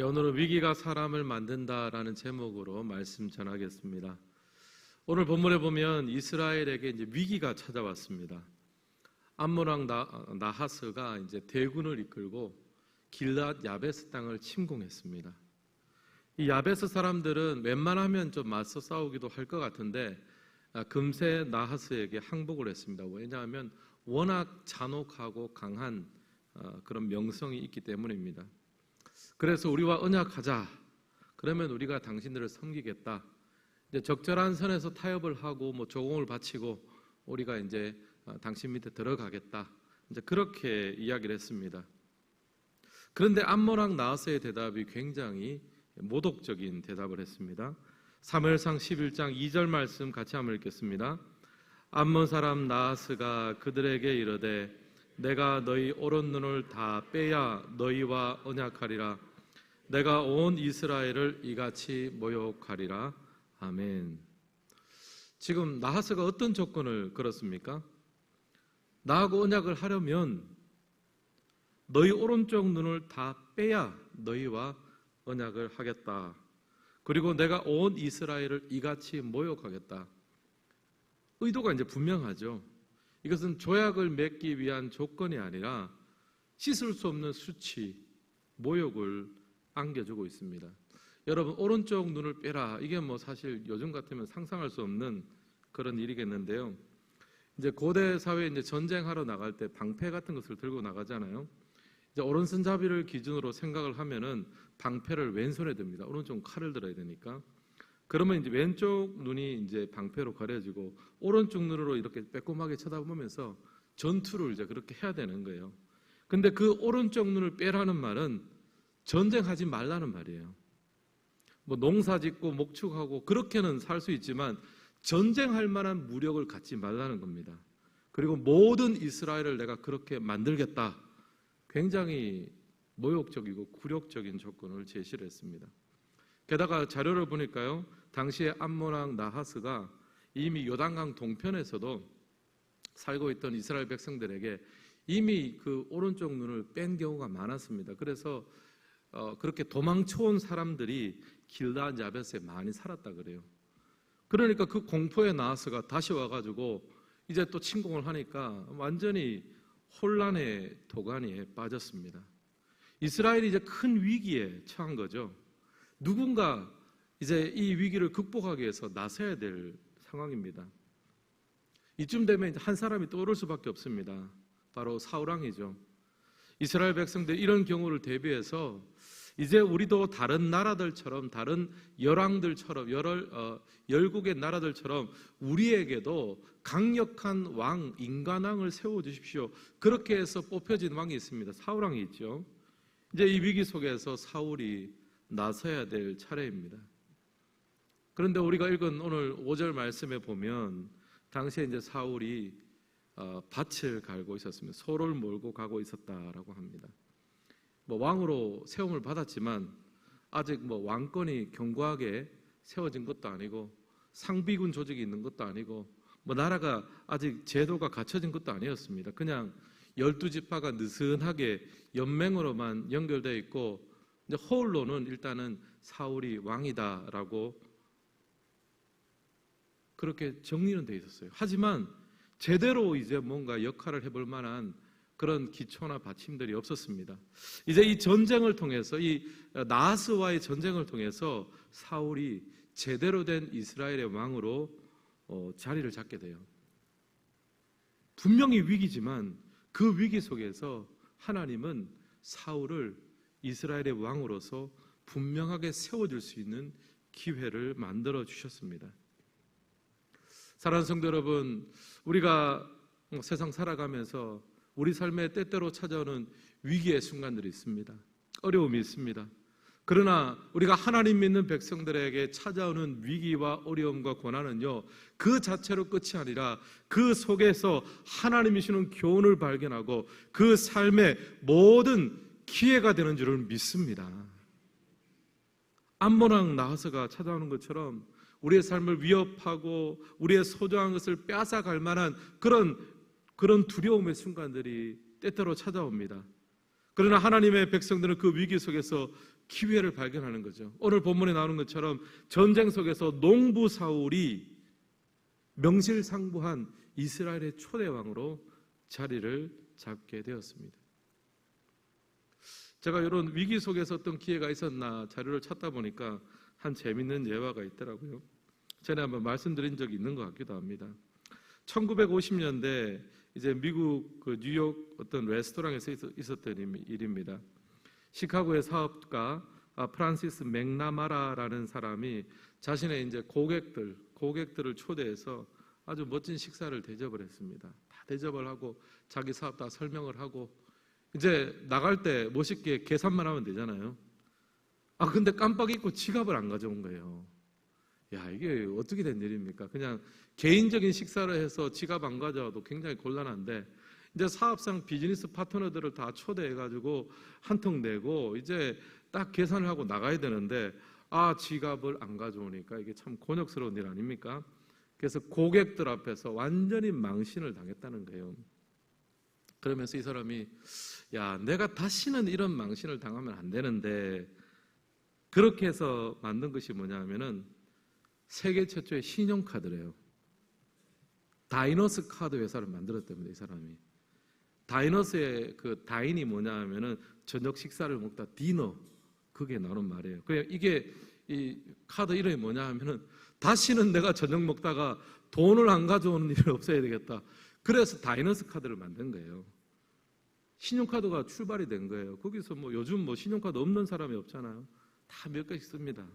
예, 오늘은 위기가 사람을 만든다라는 제목으로 말씀 전하겠습니다. 오늘 본문에 보면 이스라엘에게 이제 위기가 찾아왔습니다. 암몬왕 나, 나하스가 이제 대군을 이끌고 길랏 야베스 땅을 침공했습니다. 이 야베스 사람들은 웬만하면 좀 맞서 싸우기도 할 것 같은데 아, 금세 나하스에게 항복을 했습니다. 왜냐하면 워낙 잔혹하고 강한 어, 그런 명성이 있기 때문입니다. 그래서 우리와 언약하자. 그러면 우리가 당신들을 섬기겠다. 이제 적절한 선에서 타협을 하고 뭐 조공을 바치고 우리가 이제 어, 당신 밑에 들어가겠다. 이제 그렇게 이야기를 했습니다. 그런데 암모랑 나하스의 대답이 굉장히 모독적인 대답을 했습니다. 사무엘상 11장 2절 말씀 같이 한번 읽겠습니다. 암몬 사람 나하스가 그들에게 이르되 내가 너희 오른 눈을 다 빼야 너희와 언약하리라 내가 온 이스라엘을 이같이 모욕하리라 아멘. 지금 나하스가 어떤 조건을 걸었습니까? 나하고 언약을 하려면 너희 오른쪽 눈을 다 빼야 너희와 언약을 하겠다. 그리고 내가 온 이스라엘을 이같이 모욕하겠다. 의도가 이제 분명하죠. 이것은 조약을 맺기 위한 조건이 아니라 씻을 수 없는 수치, 모욕을 안겨주고 있습니다. 여러분 오른쪽 눈을 빼라. 이게 뭐 사실 요즘 같으면 상상할 수 없는 그런 일이겠는데요. 이제 고대 사회에 이제 전쟁하러 나갈 때 방패 같은 것을 들고 나가잖아요. 이제 오른손잡이를 기준으로 생각을 하면은 방패를 왼손에 듭니다. 오른쪽 칼을 들어야 되니까. 그러면 이제 왼쪽 눈이 이제 방패로 가려지고 오른쪽 눈으로 이렇게 빼꼼하게 쳐다보면서 전투를 이제 그렇게 해야 되는 거예요. 근데 그 오른쪽 눈을 빼라는 말은 전쟁하지 말라는 말이에요. 뭐 농사 짓고 목축하고 그렇게는 살 수 있지만 전쟁할 만한 무력을 갖지 말라는 겁니다. 그리고 모든 이스라엘을 내가 그렇게 만들겠다. 굉장히 모욕적이고 굴욕적인 조건을 제시를 했습니다. 게다가 자료를 보니까요. 당시에 암몬왕 나하스가 이미 요단강 동편에서도 살고 있던 이스라엘 백성들에게 이미 그 오른쪽 눈을 뺀 경우가 많았습니다. 그래서 어, 그렇게 도망쳐온 사람들이 길다 야벳에 많이 살았다 그래요. 그러니까 그 공포에 나하스가 다시 와가지고 이제 또 침공을 하니까 완전히 혼란의 도가니에 빠졌습니다. 이스라엘이 이제 큰 위기에 처한 거죠. 누군가 이제 이 위기를 극복하기 위해서 나서야 될 상황입니다. 이쯤 되면 한 사람이 떠오를 수밖에 없습니다. 바로 사울왕이죠. 이스라엘 백성들 이런 경우를 대비해서 이제 우리도 다른 나라들처럼 다른 열왕들처럼 열 어, 열국의 나라들처럼 우리에게도 강력한 왕 인간왕을 세워 주십시오. 그렇게 해서 뽑혀진 왕이 있습니다. 사울왕이 있죠. 이제 이 위기 속에서 사울이 나서야 될 차례입니다. 그런데 우리가 읽은 오늘 5절 말씀에 보면 당시에 이제 사울이 어, 밭을 갈고 있었으면 소를 몰고 가고 있었다라고 합니다. 뭐 왕으로 세움을 받았지만 아직 뭐 왕권이 견고하게 세워진 것도 아니고 상비군 조직이 있는 것도 아니고 뭐 나라가 아직 제도가 갖춰진 것도 아니었습니다. 그냥 열두 지파가 느슨하게 연맹으로만 연결되어 있고 이제 허울로는 일단은 사울이 왕이다라고 그렇게 정리는 돼 있었어요. 하지만 제대로 이제 뭔가 역할을 해볼 만한 그런 기초나 받침들이 없었습니다. 이제 이 전쟁을 통해서 이 나하스와의 전쟁을 통해서 사울이 제대로 된 이스라엘의 왕으로 어, 자리를 잡게 돼요. 분명히 위기지만 그 위기 속에서 하나님은 사울을 이스라엘의 왕으로서 분명하게 세워줄 수 있는 기회를 만들어 주셨습니다. 사랑하는 성도 여러분, 우리가 세상 살아가면서 우리 삶에 때때로 찾아오는 위기의 순간들이 있습니다. 어려움이 있습니다. 그러나 우리가 하나님 믿는 백성들에게 찾아오는 위기와 어려움과 고난은요, 그 자체로 끝이 아니라 그 속에서 하나님이 주는 교훈을 발견하고 그 삶의 모든 기회가 되는 줄을 믿습니다. 암모랑 나하스가 찾아오는 것처럼 우리의 삶을 위협하고 우리의 소중한 것을 빼앗아갈 만한 그런 그런 두려움의 순간들이 때때로 찾아옵니다. 그러나 하나님의 백성들은 그 위기 속에서 기회를 발견하는 거죠. 오늘 본문에 나오는 것처럼 전쟁 속에서 농부 사울이 명실상부한 이스라엘의 초대 왕으로 자리를 잡게 되었습니다. 제가 이런 위기 속에서 어떤 기회가 있었나 자료를 찾다 보니까 한 재밌는 예화가 있더라고요. 전에 한번 말씀드린 적이 있는 것 같기도 합니다. 1950년대 이제 미국 그 뉴욕 어떤 레스토랑에서 있었던 일입니다. 시카고의 사업가 아, 프란시스 맥나마라라는 사람이 자신의 이제 고객들 고객들을 초대해서 아주 멋진 식사를 대접을 했습니다. 다 대접을 하고 자기 사업 다 설명을 하고 이제 나갈 때 멋있게 계산만 하면 되잖아요. 아 근데 깜빡 잊고 지갑을 안 가져온 거예요. 야 이게 어떻게 된 일입니까? 그냥 개인적인 식사를 해서 지갑 안 가져와도 굉장히 곤란한데 이제 사업상 비즈니스 파트너들을 다 초대해 가지고 한통 내고 이제 딱 계산을 하고 나가야 되는데 아 지갑을 안 가져오니까 이게 참 곤욕스러운 일 아닙니까? 그래서 고객들 앞에서 완전히 망신을 당했다는 거예요. 그러면서 이 사람이 야 내가 다시는 이런 망신을 당하면 안 되는데 그렇게 해서 만든 것이 뭐냐면은 세계 최초의 신용카드래요. 다이너스 카드 회사를 만들었답니다. 이 사람이. 다이너스의 그 다인이 뭐냐 하면은 저녁 식사를 먹다 디너 그게 나오는 말이에요. 그 이게 이 카드 이름이 뭐냐 하면은 다시는 내가 저녁 먹다가 돈을 안 가져오는 일이 없어야 되겠다. 그래서 다이너스 카드를 만든 거예요. 신용카드가 출발이 된 거예요. 거기서 뭐 요즘 뭐 신용카드 없는 사람이 없잖아요. 다몇 개씩 씁니다.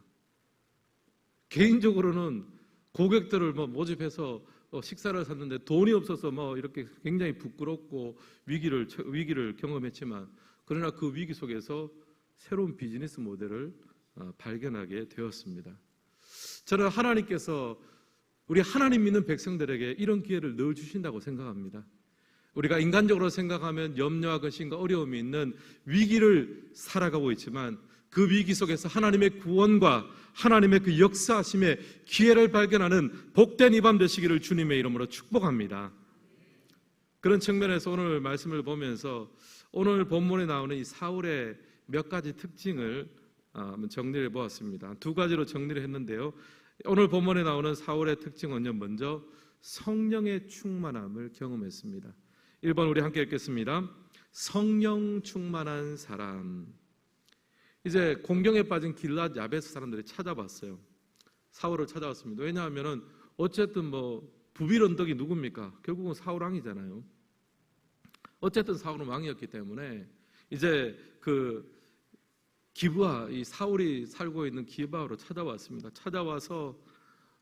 개인적으로는 고객들을 뭐 모집해서 어, 식사를 샀는데 돈이 없어서 뭐 이렇게 굉장히 부끄럽고 위기를 위기를 경험했지만 그러나 그 위기 속에서 새로운 비즈니스 모델을 어, 발견하게 되었습니다. 저는 하나님께서 우리 하나님 믿는 백성들에게 이런 기회를 늘 주신다고 생각합니다. 우리가 인간적으로 생각하면 염려와 근심과 어려움이 있는 위기를 살아가고 있지만 그 위기 속에서 하나님의 구원과 하나님의 그 역사하심의 기회를 발견하는 복된 이 밤 되시기를 주님의 이름으로 축복합니다. 그런 측면에서 오늘 말씀을 보면서 오늘 본문에 나오는 이 사울의 몇 가지 특징을 아, 정리를 보았습니다. 두 가지로 정리를 했는데요. 오늘 본문에 나오는 사울의 특징은요. 먼저 성령의 충만함을 경험했습니다. 1번 우리 함께 읽겠습니다. 성령 충만한 사람. 이제 공경에 빠진 길랏 야베스 사람들이 찾아봤어요. 사울을 찾아왔습니다. 왜냐하면은 어쨌든 뭐 부빌 언덕이 누굽니까? 결국은 사울 왕이잖아요. 어쨌든 사울은 왕이었기 때문에 이제 그 기브아 이 사울이 살고 있는 기브아로 찾아왔습니다. 찾아와서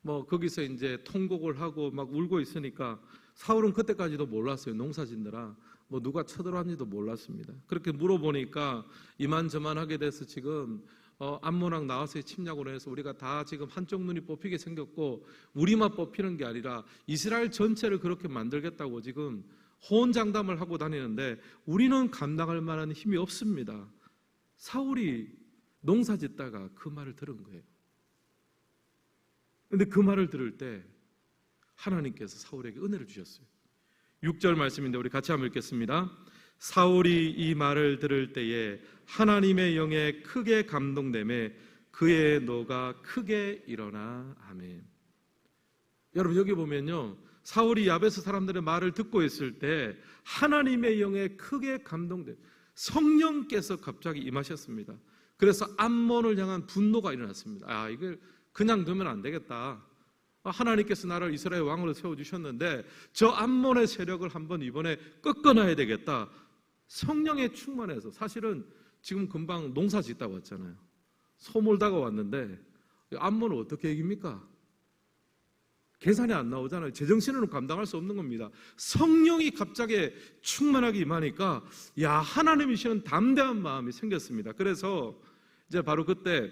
뭐 거기서 이제 통곡을 하고 막 울고 있으니까 사울은 그때까지도 몰랐어요. 농사 짓느라 뭐 누가 쳐들어왔는지도 몰랐습니다. 그렇게 물어보니까 이만저만 하게 돼서 지금 어, 암모랑 나와서의 침략으로 해서 우리가 다 지금 한쪽 눈이 뽑히게 생겼고 우리만 뽑히는 게 아니라 이스라엘 전체를 그렇게 만들겠다고 지금 호언장담을 하고 다니는데 우리는 감당할 만한 힘이 없습니다. 사울이 농사 짓다가 그 말을 들은 거예요. 근데 그 말을 들을 때 하나님께서 사울에게 은혜를 주셨어요. 6절 말씀인데 우리 같이 한번 읽겠습니다. 사울이 이 말을 들을 때에 하나님의 영에 크게 감동됨에 그의 노가 크게 일어나 아멘. 여러분 여기 보면요. 사울이 야베스 사람들의 말을 듣고 있을 때 하나님의 영에 크게 감동돼 성령께서 갑자기 임하셨습니다. 그래서 암몬을 향한 분노가 일어났습니다. 아, 이걸 그냥 두면 안 되겠다. 하나님께서 나를 이스라엘 왕으로 세워주셨는데 저 암몬의 세력을 한번 이번에 꺾어놔야 되겠다. 성령에 충만해서 사실은 지금 금방 농사 짓다고 왔잖아요. 소몰다가 왔는데 암몬을 어떻게 이깁니까? 계산이 안 나오잖아요. 제정신으로 감당할 수 없는 겁니다. 성령이 갑자기 충만하게 임하니까 야 하나님이시는 담대한 마음이 생겼습니다. 그래서 이제 바로 그때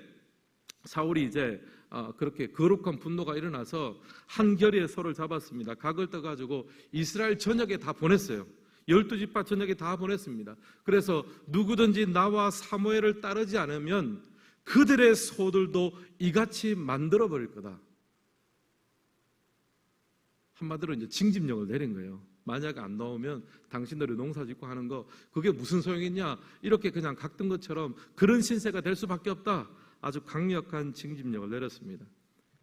사울이 이제 아, 그렇게 거룩한 분노가 일어나서 한결에 서로를 잡았습니다. 각을 떠가지고 이스라엘 전역에 다 보냈어요. 열두 지파 전역에 다 보냈습니다. 그래서 누구든지 나와 사무엘을 따르지 않으면 그들의 소들도 이같이 만들어 버릴 거다. 한마디로 이제 징집령을 내린 거예요. 만약에 안 나오면 당신들이 농사 짓고 하는 거 그게 무슨 소용이냐 이렇게 그냥 각든 것처럼 그런 신세가 될 수밖에 없다 아주 강력한 징집력을 내렸습니다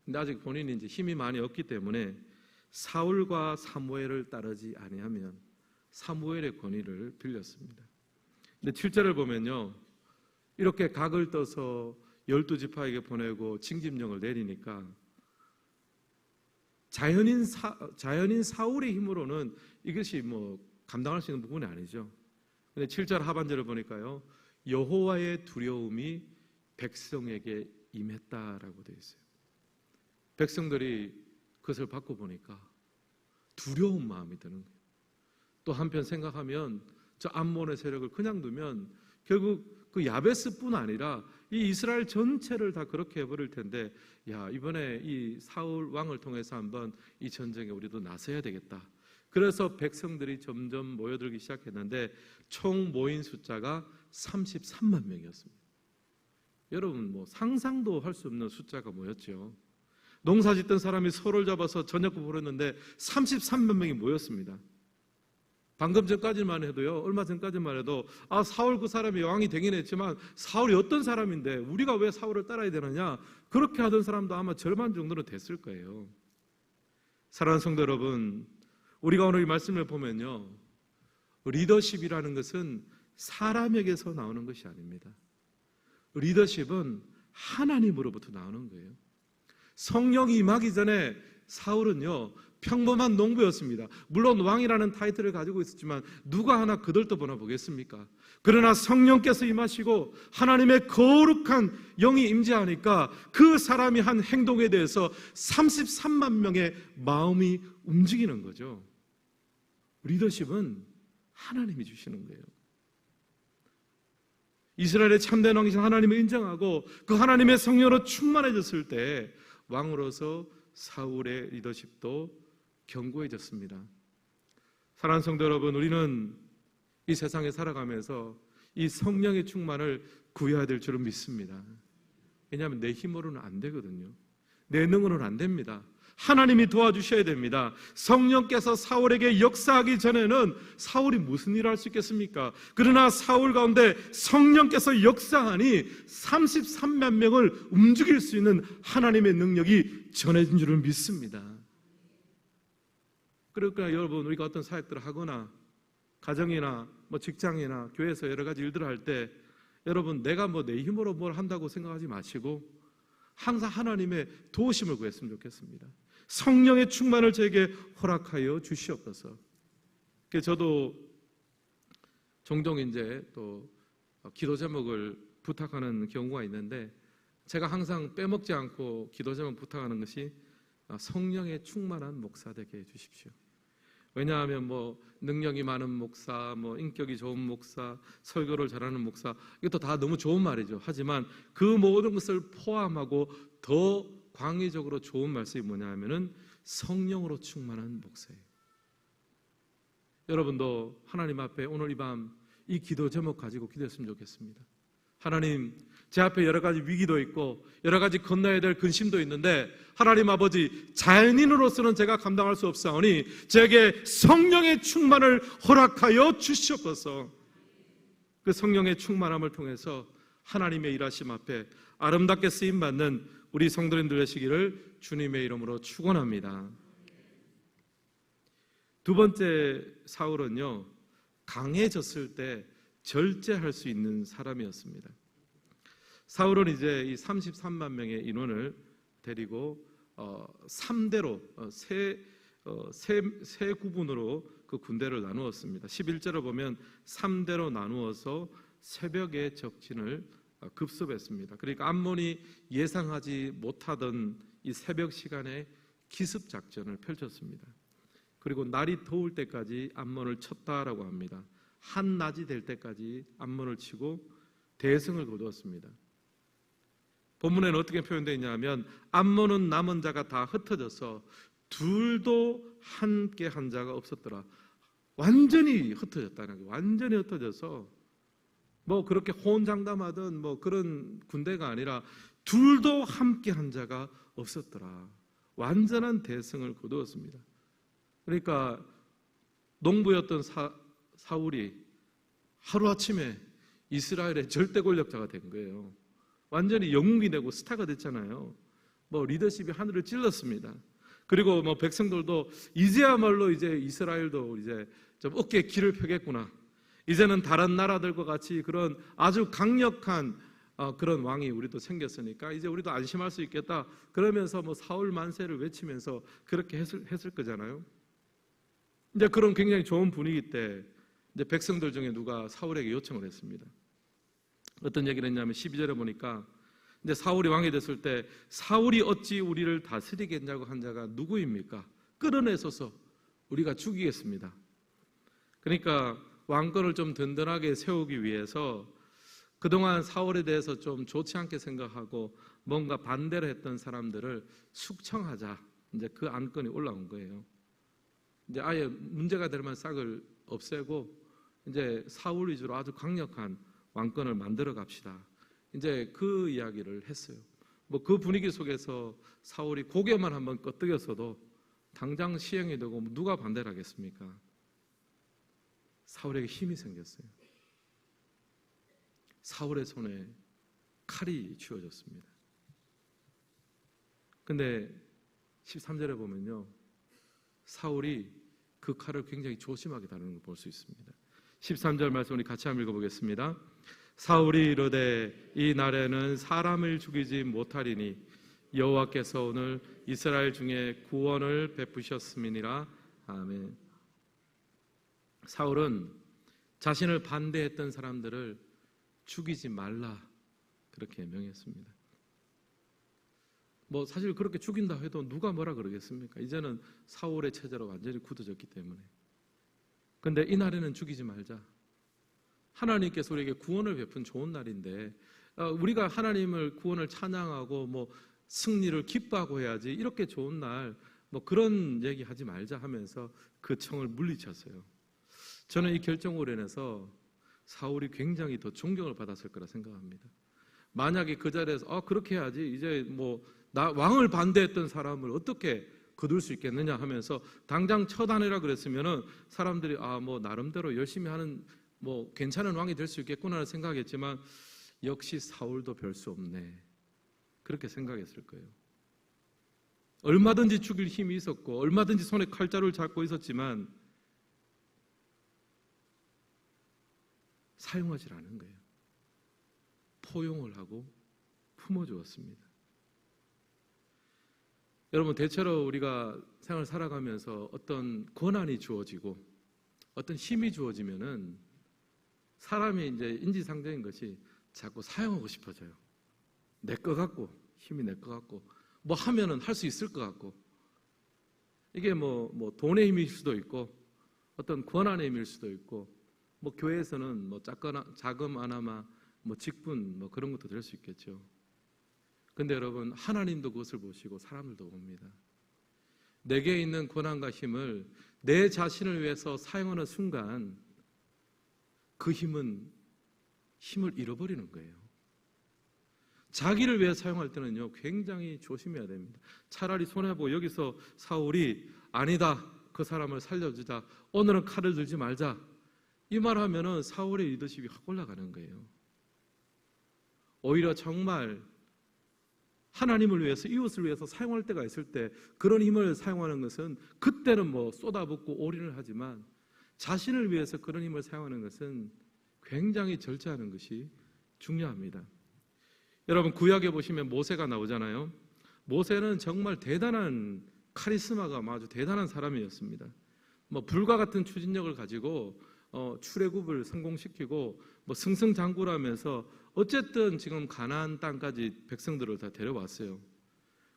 근데 아직 본인이 이제 힘이 많이 없기 때문에 사울과 사무엘을 따르지 아니하면 사무엘의 권위를 빌렸습니다 근데 7절을 보면요 이렇게 각을 떠서 열두 지파에게 보내고 징집령을 내리니까 자연인 사, 자연인 사울의 힘으로는 이것이 뭐 감당할 수 있는 부분이 아니죠. 근데 7절 하반절을 보니까요. 여호와의 두려움이 백성에게 임했다라고 되어 있어요. 백성들이 그것을 받고 보니까 두려운 마음이 드는 거예요. 또 한편 생각하면 저 암몬의 세력을 그냥 두면 결국 그 야베스뿐 아니라 이 이스라엘 전체를 다 그렇게 해버릴 텐데 야 이번에 이 사울 왕을 통해서 한번 이 전쟁에 우리도 나서야 되겠다. 그래서 백성들이 점점 모여들기 시작했는데 총 모인 숫자가 33만 명이었습니다. 여러분 뭐 상상도 할 수 없는 숫자가 모였죠. 농사 짓던 사람이 소를 잡아서 저녁고 부르는데 33만 명이 모였습니다. 방금 전까지만 해도요, 얼마 전까지만 해도, 아, 사울 그 사람이 왕이 되긴 했지만, 사울이 어떤 사람인데, 우리가 왜 사울을 따라야 되느냐? 그렇게 하던 사람도 아마 절반 정도는 됐을 거예요. 사랑하는 성도 여러분, 우리가 오늘 이 말씀을 보면요, 리더십이라는 것은 사람에게서 나오는 것이 아닙니다. 리더십은 하나님으로부터 나오는 거예요. 성령이 임하기 전에 사울은요, 평범한 농부였습니다. 물론 왕이라는 타이틀을 가지고 있었지만 누가 하나 그들떠 보나 보겠습니까? 그러나 성령께서 임하시고 하나님의 거룩한 영이 임재하니까 그 사람이 한 행동에 대해서 33만 명의 마음이 움직이는 거죠. 리더십은 하나님이 주시는 거예요. 이스라엘의 참된 왕이신 하나님을 인정하고 그 하나님의 성령으로 충만해졌을 때 왕으로서 사울의 리더십도 견고해졌습니다. 사랑하는 성도 여러분, 우리는 이 세상에 살아가면서 이 성령의 충만을 구해야 될 줄은 믿습니다. 왜냐하면 내 힘으로는 안 되거든요. 내 능으로는 안 됩니다. 하나님이 도와주셔야 됩니다. 성령께서 사울에게 역사하기 전에는 사울이 무슨 일을 할 수 있겠습니까? 그러나 사울 가운데 성령께서 역사하니 33만 명을 움직일 수 있는 하나님의 능력이 전해진 줄을 믿습니다. 그러니까 여러분 우리가 어떤 사역들을 하거나 가정이나 뭐 직장이나 교회에서 여러 가지 일들을 할 때 여러분 내가 뭐 내 힘으로 뭘 한다고 생각하지 마시고 항상 하나님의 도우심을 구했으면 좋겠습니다. 성령의 충만을 저에게 허락하여 주시옵소서. 저도 종종 이제 또 기도 제목을 부탁하는 경우가 있는데 제가 항상 빼먹지 않고 기도 제목 부탁하는 것이 성령의 충만한 목사 되게 해 주십시오. 왜냐하면 뭐 능력이 많은 목사, 뭐 인격이 좋은 목사, 설교를 잘하는 목사 이것도 다 너무 좋은 말이죠. 하지만 그 모든 것을 포함하고 더 광의적으로 좋은 말씀이 뭐냐면은 성령으로 충만한 목사예요. 여러분도 하나님 앞에 오늘 이 밤 이 기도 제목 가지고 기도했으면 좋겠습니다. 하나님, 제 앞에 여러 가지 위기도 있고 여러 가지 건너야 될 근심도 있는데 하나님 아버지 자연인으로서는 제가 감당할 수 없사오니 제게 성령의 충만을 허락하여 주시옵소서. 그 성령의 충만함을 통해서 하나님의 일하심 앞에 아름답게 쓰임 받는 우리 성도님들 되시기를 주님의 이름으로 축원합니다. 두 번째 사울은요 강해졌을 때 절제할 수 있는 사람이었습니다. 사울은 이제 이 33만 명의 인원을 데리고 어, 3대로 어, 세, 어, 세, 세 구분으로 그 군대를 나누었습니다. 11절을 보면 3대로 나누어서 새벽에 적진을 어, 급습했습니다. 그러니까 암몬이 예상하지 못하던 이 새벽 시간에 기습 작전을 펼쳤습니다. 그리고 날이 더울 때까지 암몬을 쳤다라고 합니다. 한낮이 될 때까지 암문을 치고 대승을 거두었습니다. 본문에는 어떻게 표현되어 있냐면 암몬은 남은 자가 다 흩어져서 둘도 함께 한 자가 없었더라. 완전히 흩어졌다는 거예요. 완전히 흩어져서 뭐 그렇게 호언장담하던 뭐 그런 군대가 아니라 둘도 함께 한 자가 없었더라. 완전한 대승을 거두었습니다. 그러니까 농부였던 사, 사울이 하루아침에 이스라엘의 절대 권력자가 된 거예요. 완전히 영웅이 되고 스타가 됐잖아요. 뭐 리더십이 하늘을 찔렀습니다. 그리고 뭐 백성들도 이제야말로 이제 이스라엘도 이제 좀 어깨에 길을 펴겠구나. 이제는 다른 나라들과 같이 그런 아주 강력한 어, 그런 왕이 우리도 생겼으니까 이제 우리도 안심할 수 있겠다. 그러면서 뭐 사울 만세를 외치면서 그렇게 했을, 했을 거잖아요. 이제 그런 굉장히 좋은 분위기 때 이제 백성들 중에 누가 사울에게 요청을 했습니다. 어떤 얘기를 했냐면 12절에 보니까 이제 사울이 왕이 됐을 때 사울이 어찌 우리를 다스리겠냐고 한 자가 누구입니까? 끌어내서서 우리가 죽이겠습니다. 그러니까 왕권을 좀 든든하게 세우기 위해서 그동안 사울에 대해서 좀 좋지 않게 생각하고 뭔가 반대를 했던 사람들을 숙청하자. 이제 그 안건이 올라온 거예요. 이제 아예 문제가 될 만한 싹을 없애고 이제 사울 위주로 아주 강력한 왕권을 만들어 갑시다. 이제 그 이야기를 했어요. 뭐 그 분위기 속에서 사울이 고개만 한번 끄덕였어도 당장 시행이 되고 뭐 누가 반대를 하겠습니까? 사울에게 힘이 생겼어요. 사울의 손에 칼이 쥐어졌습니다. 근데 13절에 보면요. 사울이 그 칼을 굉장히 조심하게 다루는 걸 볼 수 있습니다. 13절 말씀 우리 같이 한번 읽어보겠습니다. 사울이 이르되 이 날에는 사람을 죽이지 못하리니 여호와께서 오늘 이스라엘 중에 구원을 베푸셨음이니라 아멘. 사울은 자신을 반대했던 사람들을 죽이지 말라 그렇게 명했습니다. 뭐 사실 그렇게 죽인다 해도 누가 뭐라 그러겠습니까? 이제는 사울의 체제로 완전히 굳어졌기 때문에. 근데 이 날에는 죽이지 말자. 하나님께서 우리에게 구원을 베푼 좋은 날인데 어, 우리가 하나님을 구원을 찬양하고 뭐 승리를 기뻐하고 해야지 이렇게 좋은 날 뭐 그런 얘기 하지 말자 하면서 그 청을 물리쳤어요. 저는 이 결정으로 인해서 사울이 굉장히 더 존경을 받았을 거라 생각합니다. 만약에 그 자리에서 아 그렇게 해야지 이제 뭐 나 왕을 반대했던 사람을 어떻게 거둘 수 있겠느냐 하면서 당장 처단해라 그랬으면은 사람들이 아 뭐 나름대로 열심히 하는 뭐 괜찮은 왕이 될 수 있겠구나 생각했지만 역시 사울도 별 수 없네 그렇게 생각했을 거예요. 얼마든지 죽일 힘이 있었고 얼마든지 손에 칼자루를 잡고 있었지만 사용하지 않은 거예요. 포용을 하고 품어주었습니다. 여러분 대체로 우리가 생활 살아가면서 어떤 권한이 주어지고 어떤 힘이 주어지면은 사람이 이제 인지상정인 것이 자꾸 사용하고 싶어져요. 내 것 같고 힘이 내 것 같고 뭐 하면은 할 수 있을 것 같고 이게 뭐, 뭐 돈의 힘일 수도 있고 어떤 권한의 힘일 수도 있고 뭐 교회에서는 뭐 작거나 자금 하나마 뭐 직분 뭐 그런 것도 될 수 있겠죠. 근데 여러분 하나님도 그것을 보시고 사람들도 봅니다. 내게 있는 권한과 힘을 내 자신을 위해서 사용하는 순간 그 힘은 힘을 잃어버리는 거예요. 자기를 위해 사용할 때는요 굉장히 조심해야 됩니다. 차라리 손해보고 여기서 사울이 아니다 그 사람을 살려주자 오늘은 칼을 들지 말자 이 말하면은 사울의 리더십이 확 올라가는 거예요. 오히려 정말 하나님을 위해서 이웃을 위해서 사용할 때가 있을 때 그런 힘을 사용하는 것은 그때는 뭐 쏟아붓고 올인을 하지만 자신을 위해서 그런 힘을 사용하는 것은 굉장히 절제하는 것이 중요합니다. 여러분 구약에 보시면 모세가 나오잖아요. 모세는 정말 대단한 카리스마가 아주 대단한 사람이었습니다. 뭐 불과 같은 추진력을 가지고 어, 출애굽을 성공시키고 뭐 승승장구라면서 어쨌든 지금 가나안 땅까지 백성들을 다 데려왔어요.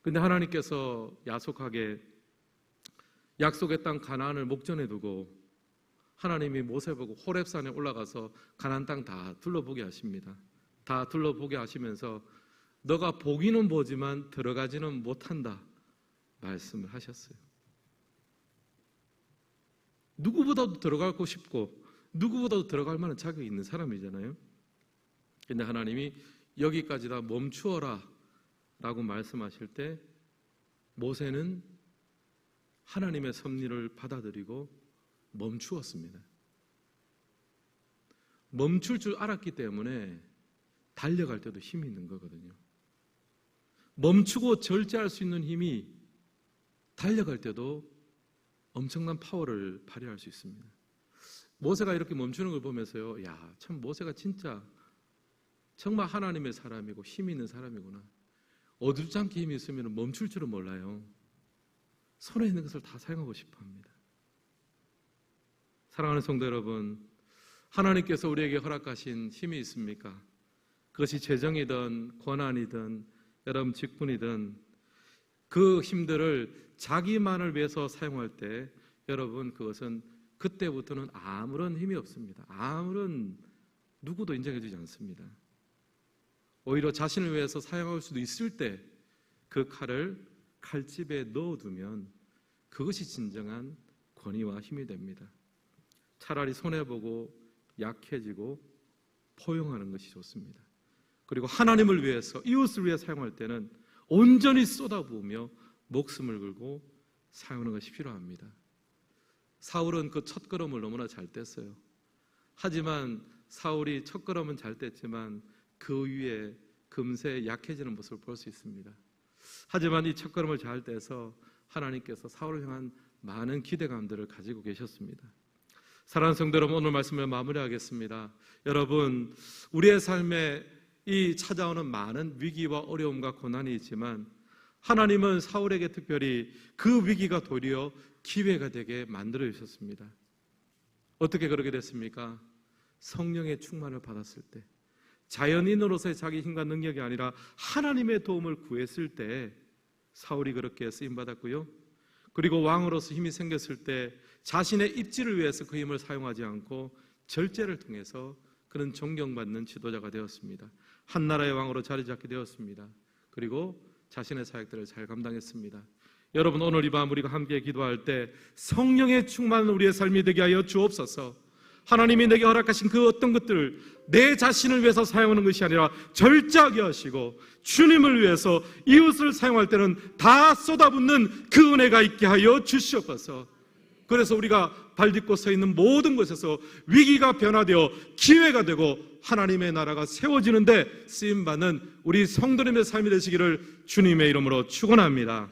근데 하나님께서 야속하게 약속의 땅 가나안을 목전에 두고 하나님이 모세 보고 호렙산에 올라가서 가나안 땅 다 둘러보게 하십니다. 다 둘러보게 하시면서 너가 보기는 보지만 들어가지는 못한다 말씀을 하셨어요. 누구보다도 들어가고 싶고 누구보다도 들어갈 만한 자격이 있는 사람이잖아요. 근데 하나님이 여기까지다 멈추어라 라고 말씀하실 때 모세는 하나님의 섭리를 받아들이고 멈추었습니다. 멈출 줄 알았기 때문에 달려갈 때도 힘이 있는 거거든요. 멈추고 절제할 수 있는 힘이 달려갈 때도 엄청난 파워를 발휘할 수 있습니다. 모세가 이렇게 멈추는 걸 보면서요, 야, 참 모세가 진짜 정말 하나님의 사람이고 힘이 있는 사람이구나. 어둡지 않게 힘이 있으면 멈출 줄은 몰라요. 손에 있는 것을 다 사용하고 싶어 합니다. 사랑하는 성도 여러분, 하나님께서 우리에게 허락하신 힘이 있습니까? 그것이 재정이든 권한이든 여러분 직분이든 그 힘들을 자기만을 위해서 사용할 때 여러분 그것은 그때부터는 아무런 힘이 없습니다. 아무런 누구도 인정해 주지 않습니다. 오히려 자신을 위해서 사용할 수도 있을 때 그 칼을 칼집에 넣어두면 그것이 진정한 권위와 힘이 됩니다. 차라리 손해보고 약해지고 포용하는 것이 좋습니다. 그리고 하나님을 위해서 이웃을 위해 사용할 때는 온전히 쏟아부으며 목숨을 걸고 사용하는 것이 필요합니다. 사울은 그 첫 걸음을 너무나 잘 뗐어요. 하지만 사울이 첫 걸음은 잘 뗐지만 그 위에 금세 약해지는 모습을 볼 수 있습니다. 하지만 이 첫 걸음을 잘 떼서 하나님께서 사울을 향한 많은 기대감들을 가지고 계셨습니다. 사랑하는 성도 여러분, 오늘 말씀을 마무리하겠습니다. 여러분, 우리의 삶에 이 찾아오는 많은 위기와 어려움과 고난이 있지만 하나님은 사울에게 특별히 그 위기가 도리어 기회가 되게 만들어 주셨습니다. 어떻게 그렇게 됐습니까? 성령의 충만을 받았을 때 자연인으로서의 자기 힘과 능력이 아니라 하나님의 도움을 구했을 때 사울이 그렇게 쓰임 받았고요. 그리고 왕으로서 힘이 생겼을 때 자신의 입지를 위해서 그 힘을 사용하지 않고 절제를 통해서 그는 존경받는 지도자가 되었습니다. 한 나라의 왕으로 자리 잡게 되었습니다. 그리고 자신의 사역들을 잘 감당했습니다. 여러분 오늘 이 밤 우리가 함께 기도할 때 성령의 충만한 우리의 삶이 되게 하여 주옵소서. 하나님이 내게 허락하신 그 어떤 것들을 내 자신을 위해서 사용하는 것이 아니라 절제하게 하시고 주님을 위해서 이웃을 사용할 때는 다 쏟아붓는 그 은혜가 있게 하여 주시옵소서. 그래서 우리가 발 딛고 서 있는 모든 곳에서 위기가 변화되어 기회가 되고 하나님의 나라가 세워지는데 쓰임 받는 우리 성도님의 삶이 되시기를 주님의 이름으로 축원합니다.